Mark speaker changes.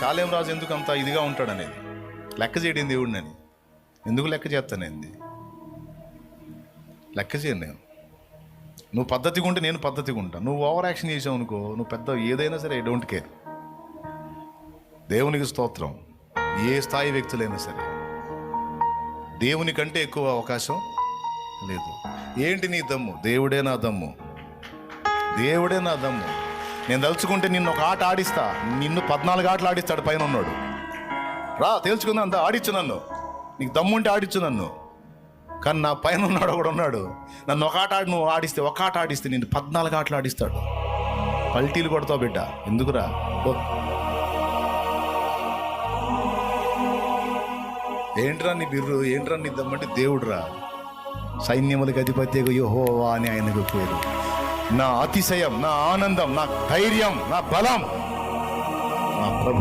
Speaker 1: శాలేం రాజు ఎందుకు అంత ఇదిగా ఉంటాడు అనేది? లెక్క చేయడం దేవుడిని ఎందుకు లెక్క చేస్తానేంది లెక్క చేయను నేను. నువ్వు పద్ధతిగా ఉంటే నేను పద్ధతిగా ఉంటా. నువ్వు ఓవర్ యాక్షన్ చేసావు అనుకో నువ్వు పెద్ద ఏదైనా సరే ఐ డోంట్ కేర్ దేవునికి స్తోత్రం. ఏ స్థాయి వ్యక్తులైనా సరే. దేవుని కంటే ఎక్కువ అవకాశం లేదు. ఏంటి నీ దమ్ము? దేవుడే నా దమ్ము. దేవుడే నా దమ్ము. నేను తలుచుకుంటే నిన్ను ఒక ఆట ఆడిస్తా. నిన్ను పద్నాలుగు ఆటలు ఆడిస్తాడు పైన ఉన్నాడు రా తేల్చుకుందా అంత ఆడిచ్చు నన్ను. నీకు దమ్ముంటే ఆడిచ్చు నన్ను. కానీ నా పైన ఉన్నాడు కూడా ఉన్నాడు. నన్ను ఒక ఆట ఆడి నువ్వు ఆడిస్తే ఒక ఆట ఆడిస్తే నేను పద్నాలుగు ఆటలు ఆడిస్తాడు. పల్టీలు కొడతావు బిడ్డ. ఎందుకురా? ఓ. ఏంట్రా నీ బిర్రు? ఏంట్రా నీ దమ్మంటే దేవుడురా? సైన్యములకు అధిపత్యకు యోహోవా అని ఆయనకు పేరు. నా అతిశయం నా ఆనందం నా ధైర్యం నా బలం. నా ప్రభు